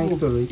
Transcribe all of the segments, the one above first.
খাই তোর ওই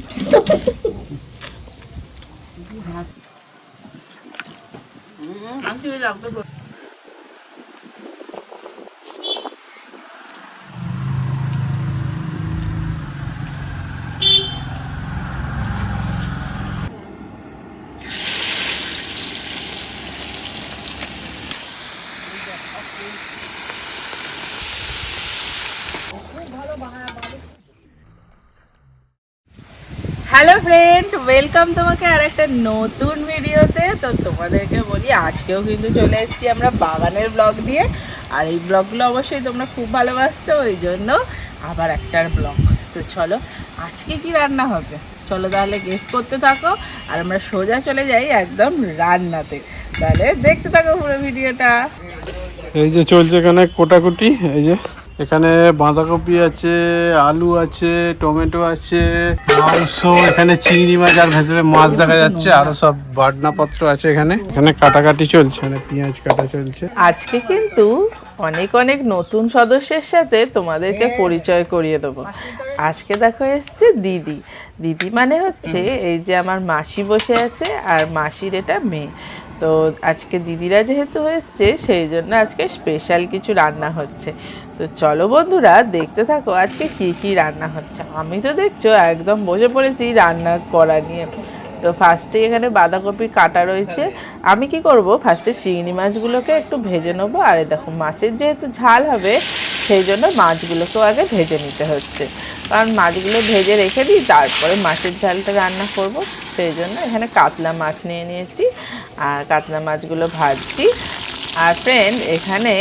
হ্যালো ফ্রেন্ড ওয়েলকাম তোমাকে আর একটা নতুন ভিডিওতে। তো তোমাদেরকে বলি, আজকেও কিন্তু চলে এসেছি আমরা বাগানের ব্লগ দিয়ে। আর এই ব্লগগুলো অবশ্যই তোমরা খুব ভালোবাসছো, ওই জন্য আবার একটার ব্লগ তো চলো, আজকে কি রান্না হবে? চলো তাহলে গেস করতে থাকো। আর আমরা সোজা চলে যাই একদম রান্নাতে। তাহলে দেখতে থাকো পুরো ভিডিওটা। এই যে চলছে এখানে কোটাকুটি, এই যে এখানে বাঁধাকপি আছে, আলু আছে, টমেটো আছে, মাংস, এখানে চিংড়ি মাছ, আর ভেতরে মাছ দেখা যাচ্ছে, আরও সব বাটনাপত্র আছে এখানে। এখানে কাটাকাটি চলছে, এখানে পেঁয়াজ কাটা চলছে। আজকে কিন্তু অনেক অনেক নতুন সদস্যের সাথে তোমাদেরকে পরিচয় করিয়ে দেবো। আজকে দেখো এসছে দিদি। দিদি মানে হচ্ছে এই যে আমার মাসি বসে আছে, আর মাসির এটা মেয়ে। তো আজকে দিদিরা যেহেতু এসছে, সেই জন্য আজকে স্পেশাল কিছু রান্না হচ্ছে। তো চলো বন্ধুরা, দেখতে থাকো আজকে কি কি রান্না হচ্ছে। আমি তো দেখছ একদম বসে পড়েছি রান্না করা নিয়ে। তো ফার্স্টে এখানে বাঁধাকপি কাটা রয়েছে। আমি কি করব? ফার্স্টে চিংড়ি মাছগুলোকে একটু ভেজে নেব। আর দেখো, মাছের যেহেতু ঝাল হবে, সেই জন্য মাছগুলোকেও আগে ভেজে নিতে হচ্ছে। কারণ মাছগুলো ভেজে রেখে দিই, তারপরে মাছের ঝালটা রান্না করব। সেই জন্য এখানে কাতলা মাছ নিয়ে নিয়েছি। আর কাতলা মাছগুলো ভাজছি। আর ফ্রেন্ড এখানে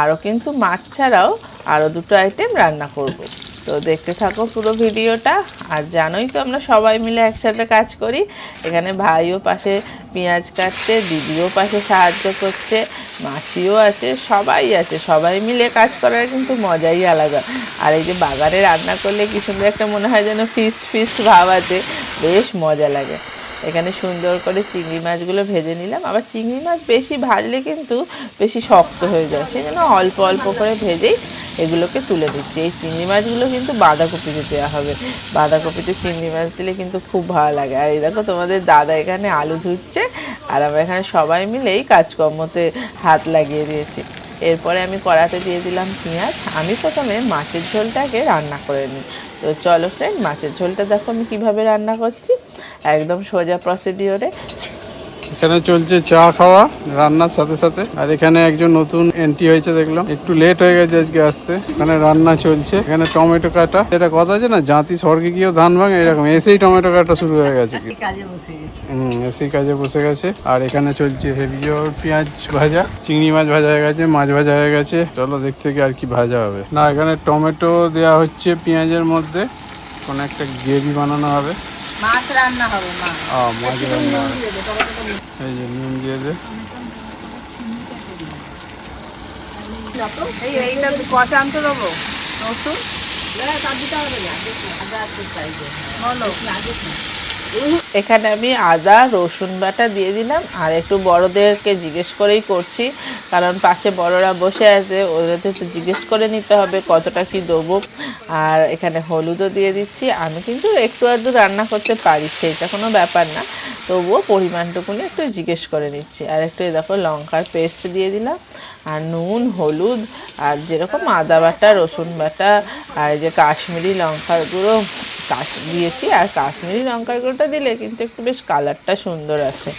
আরও কিন্তু মাছ ছাড়াও আরও দুটো আইটেম রান্না করব। তো দেখতে থাকো পুরো ভিডিওটা। আর জানোই তো আমরা সবাই মিলে একসাথে কাজ করি। এখানে ভাইও পাশে পেঁয়াজ কাটছে, দিদিও পাশে সাহায্য করছে, মাসিও আছে, সবাই আছে। সবাই মিলে কাজ করার কিন্তু মজাই আলাদা। আর এই যে বাগানে রান্না করলে কি সুন্দর একটা মনে হয় যেন ফিস্ট ফিস্ট ভাব আছে। বেশ মজা লাগে। এখানে সুন্দর করে চিংড়ি মাছগুলো ভেজে নিলাম। আবার চিংড়ি মাছ বেশি ভাজলে কিন্তু বেশি শক্ত হয়ে যায়। সেই জন্য অল্প অল্প করে ভেজেই এগুলোকে তুলে দিচ্ছি। এই চিংড়ি মাছগুলো কিন্তু বাঁধাকপিতে দেওয়া হবে। বাঁধাকপিতে চিংড়ি মাছ দিলে কিন্তু খুব ভালো লাগে। আর এই দেখো তোমাদের দাদা এখানে আলু ধুচ্ছে, আর আমরা এখানে সবাই মিলেই কাজকর্মতে হাত লাগিয়ে দিয়েছি। এরপরে আমি কড়াতে দিয়ে দিলাম পেঁয়াজ। আমি প্রথমে মাছের ঝোলটাকে রান্না করে নিই। তো চলো ফ্রেন্ড মাছের ঝোলটা দেখো আমি কীভাবে রান্না করছি। একদম সোজা প্রসিডিওরে এখানে চলছে চা খাওয়া রান্নার সাথে সাথে। আর এখানে একজন নতুন এন্ট্রি হয়েছে দেখলাম। একটু লেট হয়ে গেছে আজকে আসতে। এখানে রান্না চলছে। এখানে টমেটো কাটা। এটা কথা আছে না? জাতি স্বর্গে গিয়েও ধান ভাঙে এরকম। এসেই টমেটো কাটা শুরু হয়ে গেছে কি হুম এসেই কাজে বসে গেছে। আর এখানে চলছে হেভি পেঁয়াজ ভাজা। চিংড়ি মাছ ভাজা হয়ে গেছে মাছ ভাজা হয়ে গেছে। চলো দেখতে গিয়ে আর কি ভাজা হবে। না এখানে টমেটো দেওয়া হচ্ছে পেঁয়াজের মধ্যে। কোনো একটা গ্রেভি বানানো হবে। মাছ রান্না হবে মাছ আ, মাছ রান্না। এই যে নুন দিয়ে দে। এই এইটা কষা আনতে দেবো। রসুন? এখানে আমি আদা রসুন বাটা দিয়ে দিলাম। আর একটু বড়দেরকে জিজ্ঞেস করেই করছি কারণ পাশে বড়রা বসে আছে, ওদেরকে একটু জিজ্ঞেস করে নিতে হবে কতটা কি দেবো। আর এখানে হলুদও দিয়ে দিচ্ছি। আমি কিন্তু একটু আধটু রান্না করতে পারি সেইটা কোনো ব্যাপার না। তবুও পরিমাণটুকুনি একটু জিজ্ঞেস করে নিচ্ছি। আর একটু দেখো লঙ্কার পেস্ট দিয়ে দিলাম। আর নুন, হলুদ, আর যেরকম আদা বাটা, রসুন বাটা, আর যে কাশ্মীরি লঙ্কার গুঁড়ো কাশ, দিয়েছি। আর কাশ্মীরি লঙ্কার গুঁড়োটা দিলে কিন্তু একটু বেশ কালারটা সুন্দর আসে।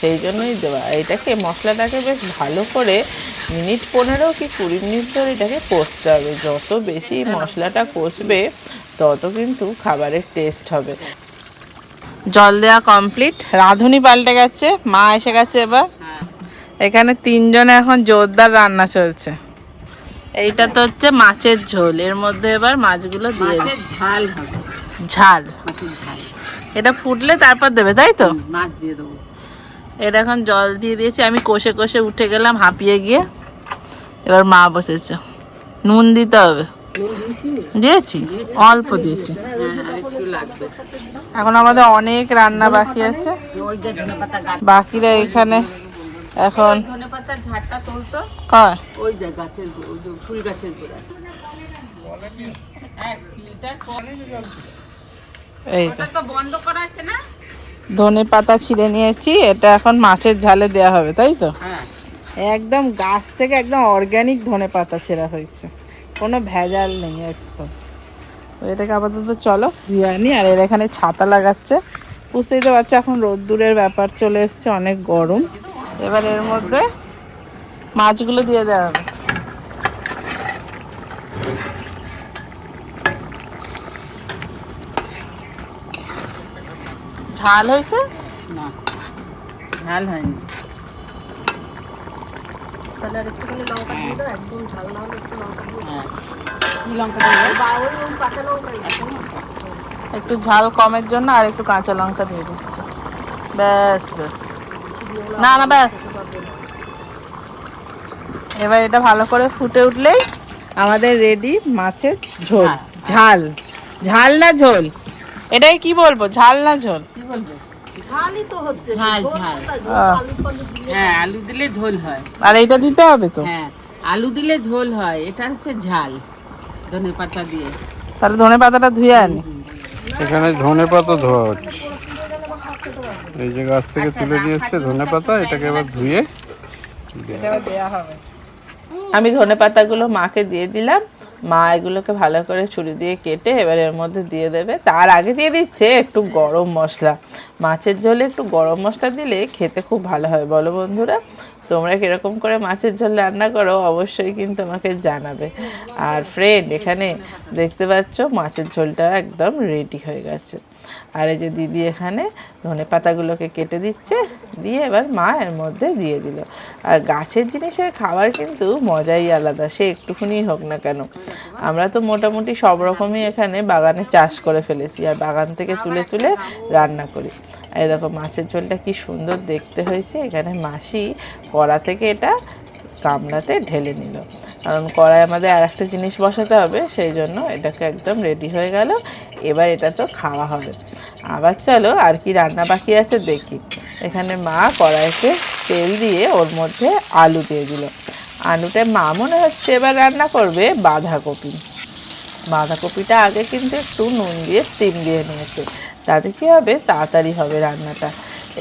সেই জন্যই দেওয়া। এটাকে মশলাটাকে বেশ ভালো করে মিনিট পনেরো কি কুড়ি মিনিট ধরে এটাকে কষতে হবে। যত বেশি মশলাটা কষবে তত কিন্তু খাবারের টেস্ট হবে। জল দেওয়া কমপ্লিট রাঁধুনি পাল্টে গেছে। মা এসে গেছে এবার। এখানে তিনজনে এখন জোরদার রান্না চলছে। এইটা তো হচ্ছে মাছের ঝোল। এর মধ্যে এবার মাছগুলো দিয়ে ঝাল ঝাল। এটা ফুটলে তারপর দেবে তাই তো? মাছ দিয়ে দেবো। এটা এখন জল দিয়ে দিয়েছি। আমি কষে কষে উঠে গেলাম হাঁপিয়ে গিয়ে। এবার মা বসেছে। নুন দিতে হবে। দিয়েছি দিয়েছি অল্প দিয়েছি। এখন আমাদের অনেক রান্না বাকি আছে। বাকিরা এখানে এখন এই তো। তো বন্ধ করা আছে না? ধনে পাতা ছিঁড়ে নিয়েছি এটা এখন মাছের ঝালে দেওয়া হবে তাই তো? হ্যাঁ। একদম গাছ থেকে একদম অর্গ্যানিক ধনে পাতা ছেঁড়া হয়েছে। কোনো ভেজাল নেই একদম। এটাকে আপাতত চলো ধুয়ে আনি আর এর এখানে ছাতা লাগাচ্ছে। বুঝতেই তো পারছ এখন রোদ্দুরের ব্যাপার চলে এসছে অনেক গরম। এবার এর মধ্যে মাছগুলো দিয়ে দেওয়া হবে। ঝাল হয়েছে? না ঝাল হয়নি। হ্যাঁ। কি লঙ্কা দেবো? একটু ঝাল কমের জন্য আর একটু কাঁচা লঙ্কা দিয়ে দিচ্ছি। ব্যাস ব্যাস। না না ব্যাস। এবার এটা ভালো করে ফুটে উঠলেই আমাদের রেডি মাছের ঝোল। হ্যাঁ। ঝাল। ঝাল না ঝোল? এটাই কি বলব ঝাল না ঝোল? কি বলবে? ঝাল ঝাল। হ্যাঁ। আলু দিলে ঝোল হয়। আর এটা দিতে হবে তো? হ্যাঁ আলু দিলে ঝোল হয় এটা হচ্ছে ঝাল ধনে পাতা দিয়ে। তাহলে ধনে পাতাটা ধুয়ে আনি। এখানে ধনে পাতা ধোয়া হচ্ছে এই যে গাছ থেকে তুলে নিয়ে এসছে ধনে পাতা এটাকে এবার ধুয়ে দেয়া হবে। আমি ধনে পাতাগুলো মাকে দিয়ে দিলাম। মা এগুলোকে ভালো করে ছুরি দিয়ে কেটে এবার এর মধ্যে দিয়ে দেবে। তার আগে দিয়ে দিচ্ছে একটু গরম মশলা। মাছের ঝোলে একটু গরম মশলা দিলে খেতে খুব ভালো হয়, বলো বন্ধুরা? তোমরা কীরকম করে মাছের ঝোল রান্না করো অবশ্যই কিন্তু আমাকে জানাবে। আর ফ্রেন্ড এখানে দেখতে পাচ্ছ মাছের ঝোলটা একদম রেডি হয়ে গেছে। আর এই যে দিদি এখানে ধনে পাতাগুলোকে কেটে দিচ্ছে, দিয়ে এবার মা এর মধ্যে দিয়ে দিল। আর গাছের জিনিসের খাবার কিন্তু মজাই আলাদা, সে একটুখানি হোক না কেন। আমরা তো মোটামুটি সব রকমই এখানে বাগানে চাষ করে ফেলেছি, আর বাগান থেকে তুলে তুলে রান্না করি। এই দেখো মাছের ঝোলটা কি সুন্দর দেখতে হয়েছে। এখানে মাসি কড়া থেকে এটা গামলাতে ঢেলে নিল। কারণ কড়াই আমাদের আর একটা জিনিস বসাতে হবে, সেই জন্য এটাকে একদম রেডি হয়ে গেল। এবার এটা তো খাওয়া হবে। আবার চলো আর কি রান্না বাকি আছে দেখি। এখানে মা কড়াইতে তেল দিয়ে ওর মধ্যে আলু দিয়ে দিল। আলুটা মা মনে হচ্ছে এবার রান্না করবে বাঁধাকপি। বাঁধাকপিটা আগে কিন্তু একটু নুন দিয়ে স্টিম দিয়ে নিয়েছে। তাতে কী হবে? তাড়াতাড়ি হবে রান্নাটা।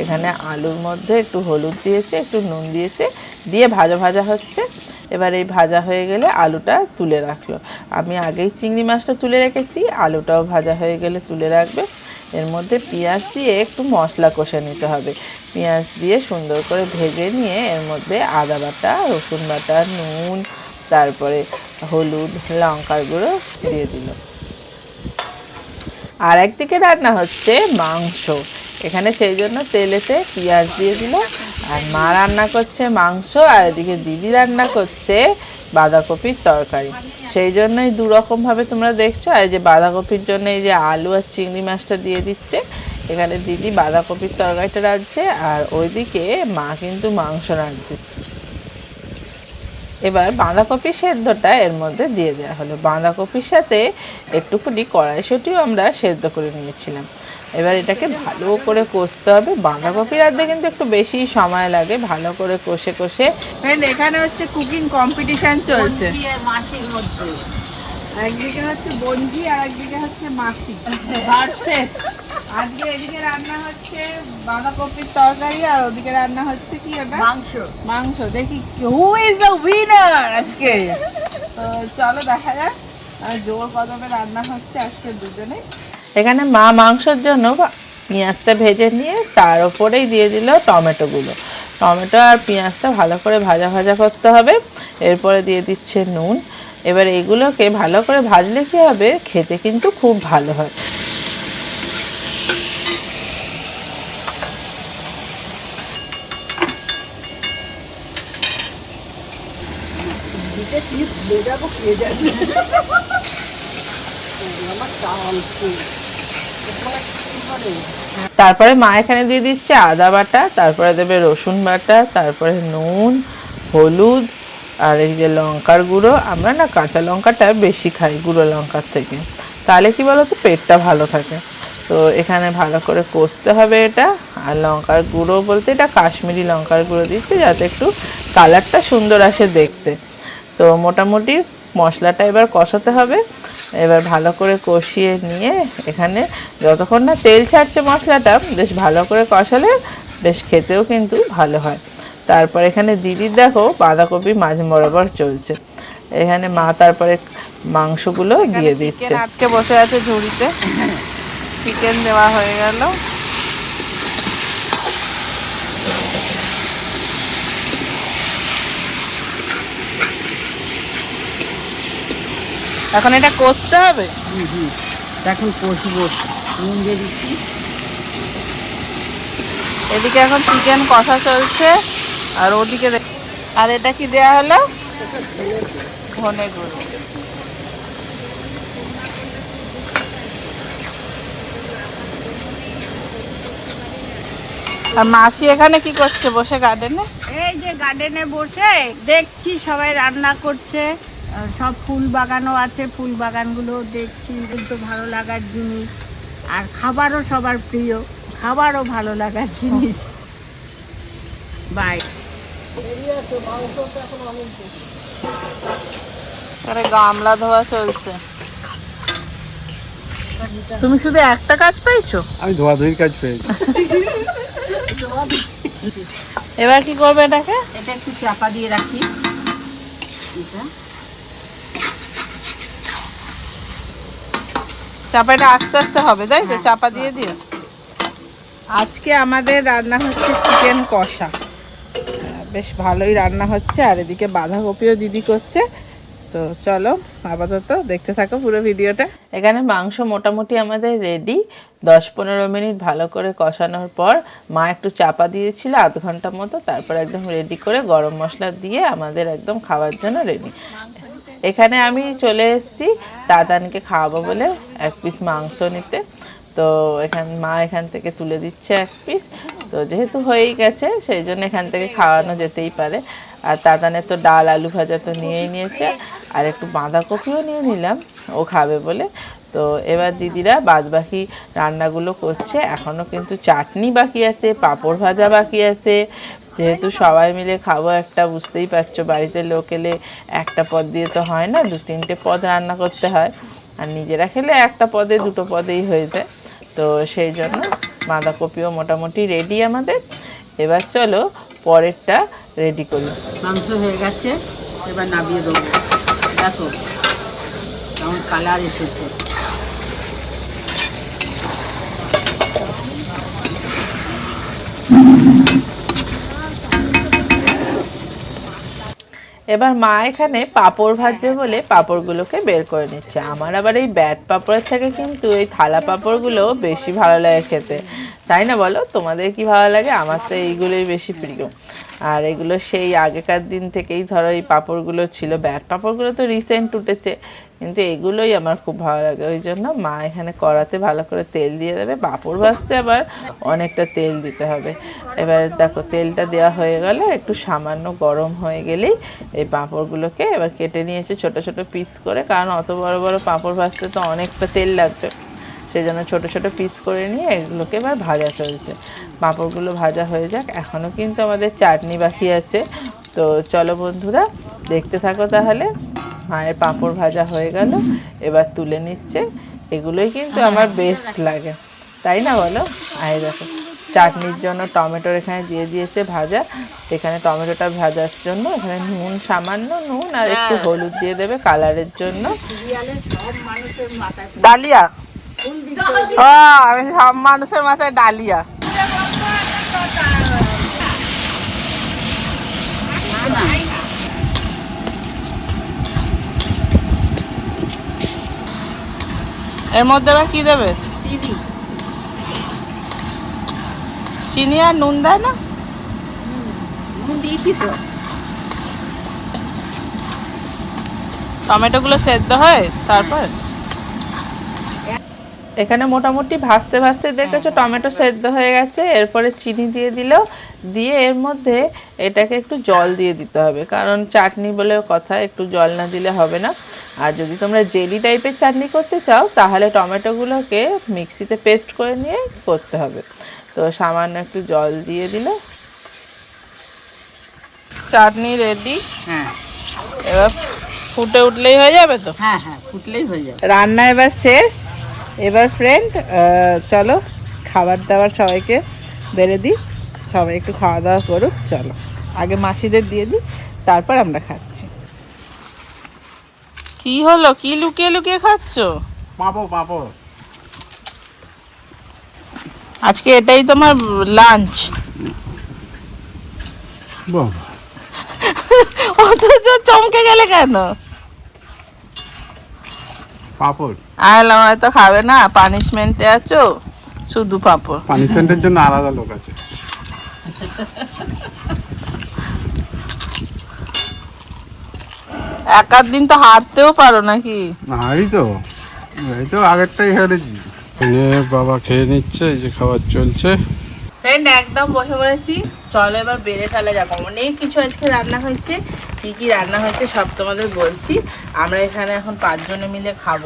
এখানে আলুর মধ্যে একটু হলুদ দিয়েছে, একটু নুন দিয়েছে, দিয়ে ভাজা ভাজা হচ্ছে। এবার এই ভাজা হয়ে গেলে আলুটা তুলে রাখল। আমি আগেই চিংড়ি মাছটা তুলে রেখেছি, আলুটাও ভাজা হয়ে গেলে তুলে রাখবে। এর মধ্যে পেঁয়াজ দিয়ে একটু মশলা কষে নিতে হবে। পেঁয়াজ দিয়ে সুন্দর করে ভেজে নিয়ে এর মধ্যে আদা বাটা, রসুন বাটা, নুন, তারপরে হলুদ, লঙ্কার গুঁড়ো দিয়ে দিল। আর একদিকে রান্না হচ্ছে মাংস। এখানে সেই জন্য তেলেতে পেঁয়াজ দিয়ে দিল আর মা রান্না করছে মাংস, আর এদিকে দিদি রান্না করছে বাঁধাকপির তরকারি। সেই জন্যই দুরকমভাবে তোমরা দেখছ, আর যে বাঁধাকপির জন্য এই যে আলু আর চিংড়ি মাছটা দিয়ে দিচ্ছে। এখানে দিদি বাঁধাকপির তরকারিটা রাঁধছে, আর ওইদিকে মা কিন্তু মাংস রাঁধছে। এবার বাঁধাকপি সেদ্ধটা এর মধ্যে দিয়ে দেওয়া হলো। বাঁধাকপির সাথে একটুখানি কড়াইশুঁটিও আমরা সেদ্ধ করে নিয়েছিলাম। এবার এটাকে ভালো করে কষতে হবে। বাঁধাকপি রাঁধতে কিন্তু একটু বেশি সময় লাগে ভালো করে কষে কষে। এখানে হচ্ছে কুকিং কম্পিটিশন চলছে। মাটির মধ্যে। একদিকে হচ্ছে বঞ্জি আর একদিকে হচ্ছে মাছি ভার্সেস আজকে এদিকে রান্না হচ্ছে বাঁধাকপির তরকারি আর ওদিকে রান্না হচ্ছে কি ওটা? মাংস। মাংস। দেখি হু ইজ দ্য উইনার আজকে? তো চলো দেখা যাক। আর জোর কদমে রান্না হচ্ছে আজকে দুজনে। এখানে মা মাংসের জন্য পেঁয়াজটা ভেজে নিয়ে তার উপরেই দিয়ে দিল টমেটোগুলো। টমেটো আর পেঁয়াজটা ভালো করে ভাজা ভাজা করতে হবে। এরপরে দিয়ে দিচ্ছে নুন। এবার এগুলোকে ভালো করে ভাজলে কি হবে? খেতে কিন্তু খুব ভালো হয়। তারপরে মা এখানে দিয়ে দিচ্ছে আদা বাটা, তারপরে দেবে রসুন বাটা, তারপরে নুন, হলুদ, আর এই যে লঙ্কার গুঁড়ো। আমরা না কাঁচা লঙ্কাটা বেশি খাই, গুঁড়ো লঙ্কার থেকে। তাহলে কি বলতো, পেটটা ভালো থাকে। তো এখানে ভালো করে কষতে হবে এটা। আর লঙ্কার গুঁড়ো বলতে এটা কাশ্মীরি লঙ্কার গুঁড়ো দিচ্ছে, যাতে একটু কালারটা সুন্দর আসে দেখতে। তো মোটামুটি মশলাটা এবার কষাতে হবে। এবার ভালো করে কষিয়ে নিয়ে এখানে যতক্ষণ না তেল ছাড়ছে মশলাটা বেশ ভালো করে কষালে বেশ খেতেও কিন্তু ভালো হয়। তারপর এখানে দিদির দেখো বাঁধাকপি মাঝ বরাবর চলছে। এখানে মা তারপরে মাংসগুলো দিয়ে দিচ্ছে। আটকে বসে আছে ঝুড়িতে। চিকেন দেওয়া হয়ে গেল। এখন এটা কষতে হবে? হুম হুম। এখন কষবো। নুন দিয়ে দিচ্ছি। এদিকে এখন চিকেন কষা চলছে। আর ওদিকে আর এটা কি দেয়া হলো? ধনে গুঁড়ো। আর মাসি এখানে কি করছে? বসে গার্ডেনে এই যে গার্ডেনে বসে দেখছি সবাই রান্না করছে। সব ফুল বাগানও আছে ফুল বাগানগুলো দেখছি কিন্তু ভালো লাগার জিনিস। আর খাবারও সবার প্রিয় খাবারও ভালো লাগার জিনিস। বাই। আরে গামলা ধোয়া চলছে। তুমি শুধু একটা কাজ পেয়েছ? আমি ধোয়াধুয়ির কাজ পেয়েছি। এবার কি করবে এটাকে? এটা একটু চাপা দিয়ে রাখি। এটা। চাপাটা আস্তে আস্তে হবে তাই তো চাপা দিয়ে দিও। আজকে আমাদের রান্না হচ্ছে চিকেন কষা। বেশ ভালোই রান্না হচ্ছে আর এদিকে বাঁধাকপিও দিদি করছে। তো চলো আপাতত দেখতে থাকো পুরো ভিডিওটা। এখানে মাংস মোটামুটি আমাদের রেডি দশ পনেরো মিনিট ভালো করে কষানোর পর মা একটু চাপা দিয়েছিল আধ ঘণ্টা মতো তারপর একদম রেডি করে গরম মশলা দিয়ে আমাদের একদম খাওয়ার জন্য রেডি এখানে আমি চলে এসেছি, দাদানকে খাওয়াবো বলে এক পিস মাংস নিতে। তো এখান, মা এখান থেকে তুলে দিচ্ছে এক পিস তো যেহেতু হয়েই গেছে, সেই জন্য এখান থেকে খাওয়ানো যেতেই পারে। আর দাদানের তো ডাল, আলু ভাজা তো নিয়েই নিয়েছে। আর একটু বাঁধাকপিও নিয়ে নিলাম, ও খাবে বলে। তো এবার দিদিরা বাদবাকি রান্নাগুলো করছে। এখনও কিন্তু চাটনি বাকি আছে, পাঁপড় ভাজা বাকি আছে। যেহেতু সবাই মিলে খাব একটা বুঝতেই পারছ বাড়িতে লোক এলে একটা পদ দিয়ে তো হয় না দু তিনটে পদ রান্না করতে হয়। আর নিজেরা খেলে একটা পদে দুটো পদেই হয়ে যায়। তো সেই জন্য বাঁধাকপিও মোটামুটি রেডি আমাদের। এবার চলো পরেরটা রেডি করি। মাংস হয়ে গেছে এবার নামিয়ে দেবো। দেখো কেমন কালার এসেছে। এবার মা এখানে পাঁপড় ভাজবে বলে পাঁপড়গুলোকে বের করে নিচ্ছে। আমার আবার এই ব্যাট পাঁপড়ের থেকে কিন্তু এই থালা পাঁপড়গুলো বেশি ভালো লাগে খেতে। তাই না বলো? তোমাদের কি ভালো লাগে? আমার তো এইগুলোই বেশি প্রিয়। আর এগুলো সেই আগেকার দিন থেকেই ধরো এই পাঁপড়গুলো ছিল। ব্যাট পাঁপড়গুলো তো রিসেন্ট উঠেছে। কিন্তু এগুলোই আমার খুব ভালো লাগে। ওই জন্য মা এখানে কড়াতে ভালো করে তেল দিয়ে দেবে। পাঁপড় ভাজতে আবার অনেকটা তেল দিতে হবে। এবার দেখো, তেলটা দেওয়া হয়ে গেল একটু সামান্য গরম হয়ে গেলেই এই পাঁপড়গুলোকে এবার কেটে নিয়েছে ছোট ছোট পিস করে। কারণ অত বড় বড় পাঁপড় ভাজতে তো অনেকটা তেল লাগবে। সেই জন্য ছোটো ছোটো পিস করে নিয়ে এগুলোকে এবার ভাজা চলছে। পাঁপড়গুলো ভাজা হয়ে যাক। এখনও কিন্তু আমাদের চাটনি বাকি আছে। তো চলো বন্ধুরা, দেখতে থাকো তাহলে। মায়ের পাঁপড় ভাজা হয়ে গেল এবার তুলে নিচ্ছে। এগুলোই কিন্তু আমার বেস্ট লাগে। তাই না বলো? আয় দেখো। চাটনির জন্য টমেটোর এখানে দিয়ে দিয়েছে ভাজা। এখানে টমেটোটা ভাজার জন্য এখানে নুন সামান্য নুন আর একটু হলুদ দিয়ে দেবে কালারের জন্য। ডালিয়া। আমি সব মানুষের মাথায় ডালিয়া। এর মধ্যে আবার কি দেবে? চিনি। চিনি আর নুন দেয় না? নুন দিয়েছি তো। টমেটোগুলো সেদ্ধ হয় তারপর? এখানে মোটামুটি ভাজতে ভাজতে দেখেছ টমেটো সেদ্ধ হয়ে গেছে এরপরে চিনি দিয়ে দিল দিয়ে এর মধ্যে এটাকে একটু জল দিয়ে দিতে হবে কারণ চাটনি বলে কথা একটু জল না দিলে হবে না। আর যদি তোমরা জেলি টাইপের চাটনি করতে চাও তাহলে টমেটোগুলোকে মিক্সিতে পেস্ট করে নিয়ে করতে হবে। তো সামান্য একটু জল দিয়ে দিল। চাটনি রেডি হ্যাঁ। এবার ফুটে উঠলেই হয়ে যাবে তো? হ্যাঁ হ্যাঁ ফুটলেই হয়ে যাবে। রান্না এবার শেষ। এবার ফ্রেন্ড চলো খাবার দাবার সবাইকে বেড়ে দিই। সবাই একটু খাওয়া দাওয়া করুক চলো। আগে মাসিদের দিয়ে দিই তারপর আমরা খাচ্ছি। কি হলো? কি লুকিয়ে লুকিয়ে খাচ্ছ? পাঁপড় পাঁপড়। আজকে এটাই তোমার লাঞ্চ অথচ চমকে গেলে কেন? পাঁপড়। আইলাম হয়তো খাবে না পানিশমেন্টে আছো শুধু পাপড়। পানিশমেন্টের জন্য আলাদা লোক আছে। এক আধ দিন তো হারতেও পারো নাকি? হারি তো। এই তো আগেরটাই হেরেছি। এখানে বাবা খেয়ে নিচ্ছে এই যে খাবার চলছে। ফ্রেন্ড একদম বসে পড়েছি। চলো এবার বেড়ে ফেলা যাক অনেক কিছু আজকে রান্না হয়েছে। কি কি রান্না হয়েছে সব তোমাদের বলছি। আমরা এখানে এখন পাঁচজনে মিলে খাব।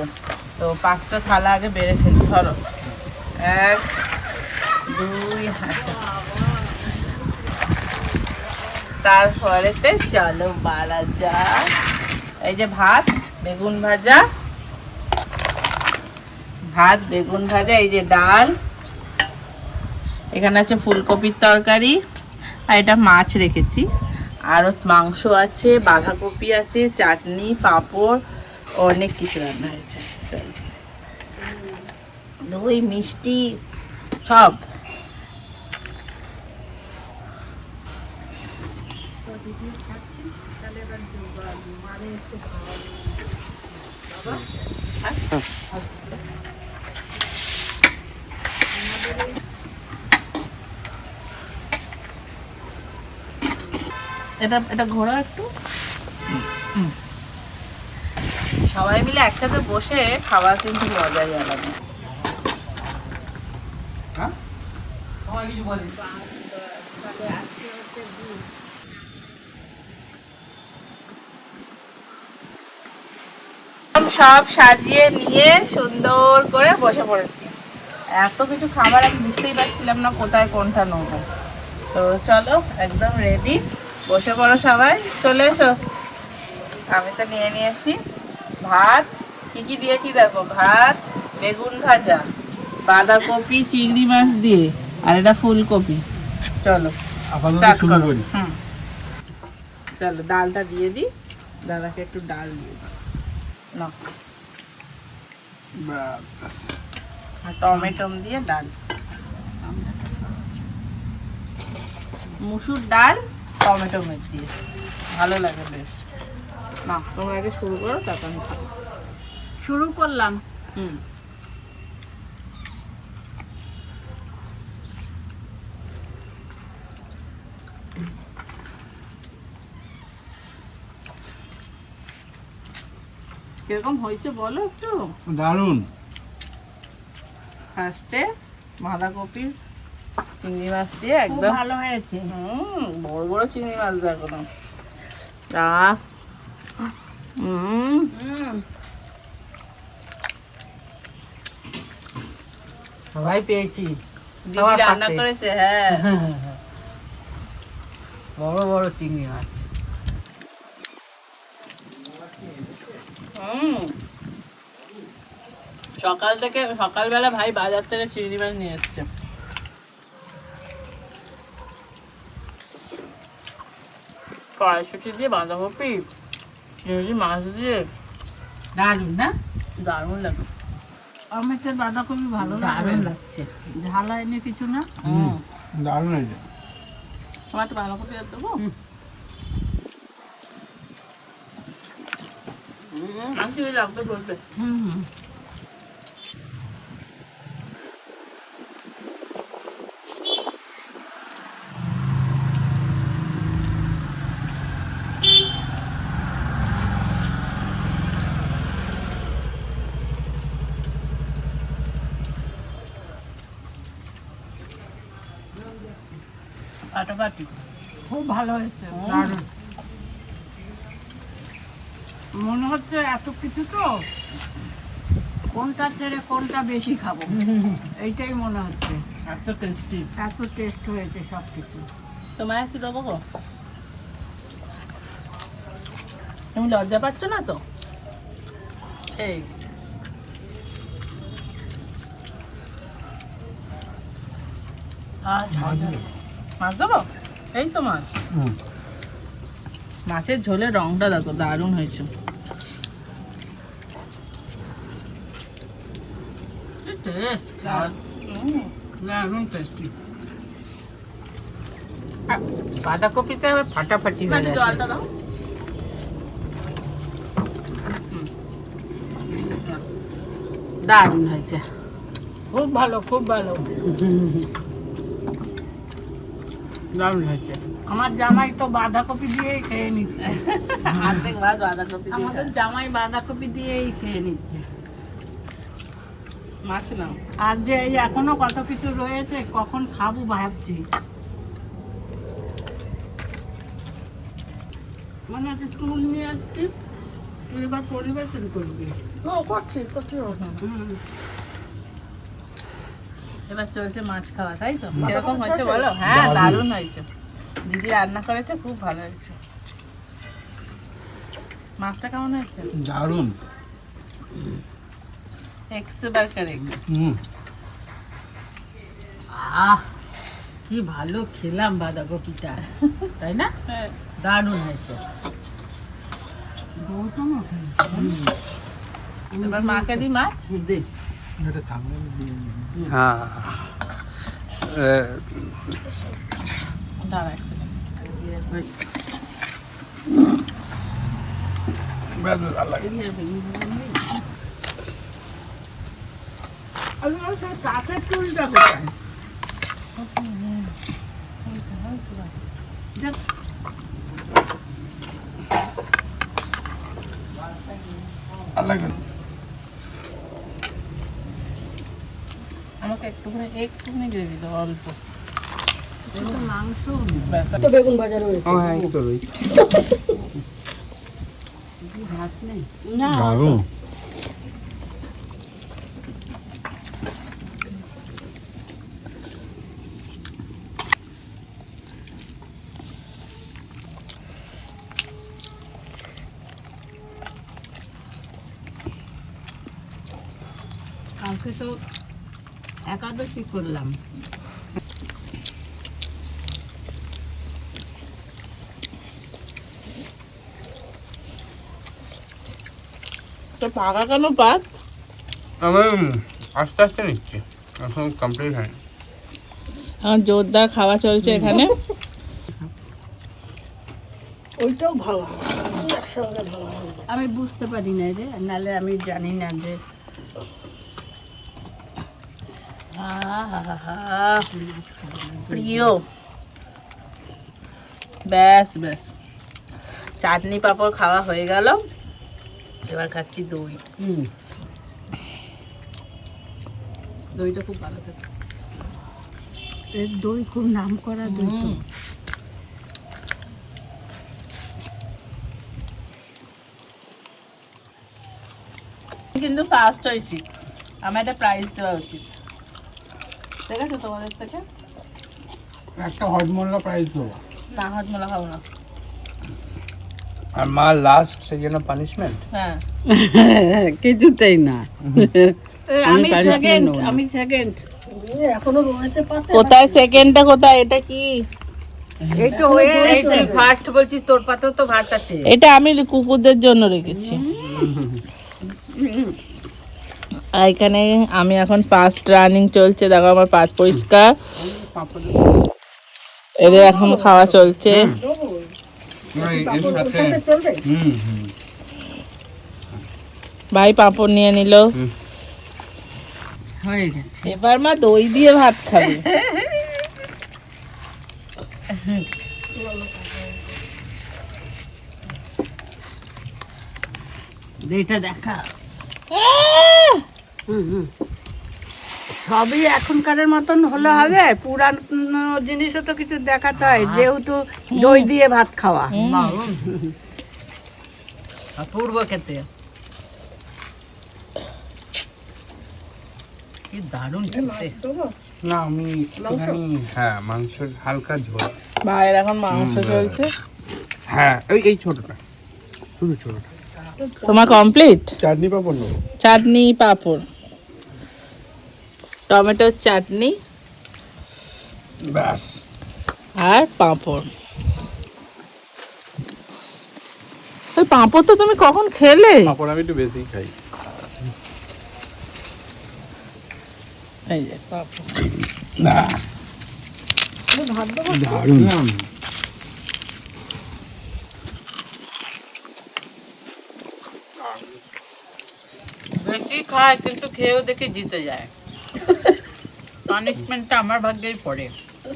তো পাঁচটা থালা আগে বেড়ে ফেলি ধরো। এক দুই আচ্ছা। তারপরেতে চলো বাড়া যাক। এই যে ভাত, বেগুন ভাজা, ভাত, বেগুন ভাজা, এই যে ডাল, এখানে আছে ফুলকপির তরকারি, আর এটা মাছ রেখেছি। আরও মাংস আছে, বাঁধাকপি আছে, চাটনি, পাঁপড়, অনেক কিছু রান্না হয়েছে। দই, মিষ্টি, সব। এটা এটা ঘোরা একটু? সবাই মিলে একসাথে বসে খাবার কিন্তু মজাই আলাদা। সব সাজিয়ে নিয়ে সুন্দর করে বসে পড়েছি। এত কিছু খাবার আমি বুঝতেই পারছিলাম না কোথায় কোনটা নেব। তো চলো একদম রেডি বসে পড়ো সবাই। চলে এসো। আমি তো নিয়ে নিয়েছি ভাত। কি কি দিয়েছি দেখো? ভাত বেগুন ভাজা বাঁধাকপি চিংড়ি মাছ দিয়ে আর এটা ফুলকপি। চলো চলো ডালটা দিয়ে দিই। দাদাকে একটু ডাল দিয়ে দিই। না। ব্যাস। আর টমেটো দিয়ে ডাল। মুসুর ডাল টমেটো মেট দিয়ে। ভালো লাগে বেশ। না তোমরা আগে শুরু করো তারপর আমি শুরু করলাম। হুম। কীরকম হয়েছে বলো একটু? দারুণ। ফার্স্টে বাঁধাকপি চিংড়ি মাছ দিয়ে একদম ভালো হয়েছে। হুম বড় বড় চিংড়ি মাছ দেখো না হুম। সবাই পেয়েছি। রান্না করেছে হ্যাঁ। বড় বড় চিংড়ি মাছ। সকাল থেকে সকালবেলা ভাই বাজার থেকে চিংড়ি মাছ নিয়ে এসছে। কড়াইশুটি দিয়ে বাঁধাকপি চিংড়ি মাছ দিয়ে। দারুণ না? দারুণ লাগে। টমেটোর বাঁধাকপি ভালো দারুণ লাগছে। ঝালা এনে কিছু না? হুম। দারুণ হয়েছে। তোমার একটু বাঁধাকপি আর দেবো আমি কি লাগবে বলবে হুম হুম ফাটাফাটি খুব ভালো হয়েছে দারুণ মনে হচ্ছে এত কিছু তো? কোনটা ছেড়ে কোনটা বেশি খাব? এইটাই মনে হচ্ছে। এত টেস্টি এত টেস্ট হয়েছে সব কিছু তোমার একটু দেবো গো। তুমি লজ্জা পাচ্ছ না তো? ঝাল। মাছ দেবো। এই তো মাছ। মাছের ঝোলের রংটা দেখো দারুণ হয়েছে। দারুণ টেস্টি বাঁধাকপিতে আবার ফাটাফাটি হয়ে যায় জলটা দাও। দারুণ হয়েছে। খুব ভালো খুব ভালো। দারুণ হয়েছে। আমার জামাই তো বাঁধাকপি দিয়েই খেয়ে নিচ্ছে। আমাদের জামাই বাঁধাকপি দিয়েই খেয়ে নিচ্ছে। মাছ নাও আর যে এই এখনও কত কিছু রয়েছে কখন খাব ভাবছি। মানে একটা টুল নিয়ে আসছি তুই এবার পরিবেশন করবি। ও করছি তো কি এবার চলছে মাছ খাওয়া তাই তো? কীরকম হয়েছে বলো? হ্যাঁ দারুণ হয়েছে। দিদি রান্না করেছে খুব ভালো হয়েছে। মাছটা কেমন হয়েছে? দারুণ। একশো বার কারেক্ট হুম। আহ কি ভালো খেলাম বাঁধাকপিটা তাই না? দারুণ হয়েছে। এবার মাকে দি মাছ? দে। হ্যাঁ। দাঁড়া এক second। কাঠের টুলটা কোথায় আমাকে একটুখানি একটুখানি গ্রেভি দাও অল্প মাংস ব্যাস ভাত নেই না কালকে তো একাদশী করলাম। তো পাকা কেন পাত আমি আস্তে আস্তে নিচ্ছি। এখন কমপ্লিট হয়নি। আমার জোরদার খাওয়া চলছে এখানে। আমি বুঝতে পারি না রে নাহলে আমি জানি না যে প্রিয়। ব্যাস ব্যাস। চাটনি পাঁপড় খাওয়া হয়ে গেল। এবার খাচ্ছি দই। দইটা খুব ভালো এর দই খুব নাম করা দই কিন্তু ফার্স্ট হয়েছি। আমার একটা প্রাইজ দেওয়া উচিত। ঠিক আছে তোমাদের থেকে? একটা হজমোল্লা প্রাইস দেবো। না হজমলা খাব না। আর মা লাস্ট সেই জন্য পানিশমেন্ট হ্যাঁ। কিছুতেই না। আমি আমি সেকেন্ড নেব না। আমি সেকেন্ড কোথায় সেকেন্ডটা কোথায়? এটা কি? এই তো এই তুই ফার্স্ট বলছিস তোর পাতেও তো ভাত আছে। এটা আমি কুকুরদের জন্য রেখেছি। আর এখানে আমি এখন ফার্স্ট রানিং চলছে। দেখো আমার পাত পরিষ্কার। এদের এখন খাওয়া চলছে। ভাই পাঁপড় নিয়ে নিল। এবার মা দই দিয়ে ভাত খাবে। দেখা। সবই এখনকারের মতন হলে হবে পুরানো জিনিসও তো কিছু দেখাতে হয় যেহেতু দই দিয়ে ভাত খাওয়া। অপূর্ব খেতে। কি দারুণ খেতে। না আমি একটুখানি হ্যাঁ মাংসের হালকা ঝোল। ভাইয়ের এখন মাংস চলছে। হ্যাঁ ওই এই ছোটটা শুধু ছোটটা। তোমার কমপ্লিট চাটনি পাপড় চাটনি পাঁপড়। টমেটোর চাটনি ব্যাস। আর পাঁপড়। ওই পাঁপড় তো তুমি কখন খেলে? পাপড় আমি একটু বেশি খাই। এই যে পাঁপড়। দারুণ। বেশি খায় কিন্তু খেয়েও দেখে জিতে যায়। পানিশমেন্টটা আমার ভাগ্যেই পড়ে।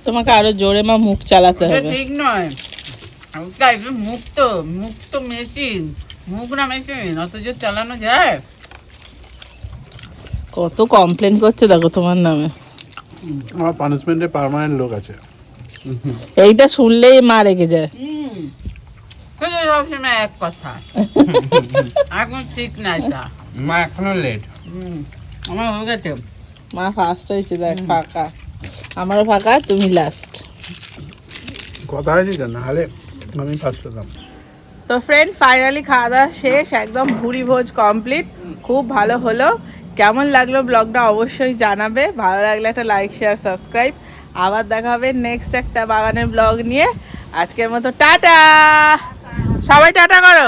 তোমাকে আরও জোরে মা মুখ চালাতে হবে। ঠিক নয়। তাই মুখ তো মুখ তো মেশিন মুখ না মেশিন অত যে চালানো যায়। কত কমপ্লেন করছে দেখো তোমার নামে। আমার পানিশমেন্টের পার্মানেন্ট লোক আছে। এইটা শুনলেই মা রেগে যায়। সবসময় এক কথা। এখন ঠিক না এটা। মা এখনও লেট হুম। আমার হয়ে গেছে। মা ফার্স্ট হয়েছে দেখ ফাঁকা। আমারও ফাঁকা তুমি লাস্ট কথা হয়েছি তো নাহলে আমি ফার্স্ট হতাম। তো ফ্রেন্ড ফাইনালি খাওয়া দাওয়া শেষ একদম ভুরি ভোজ কমপ্লিট খুব ভালো হলো। কেমন লাগল ব্লগটা অবশ্যই জানাবে। ভালো লাগলে একটা লাইক শেয়ার সাবস্ক্রাইব আবার দেখা হবে নেক্সট একটা বাগানের ব্লগ নিয়ে। আজকের মতো টাটা! সবাই টাটা করো!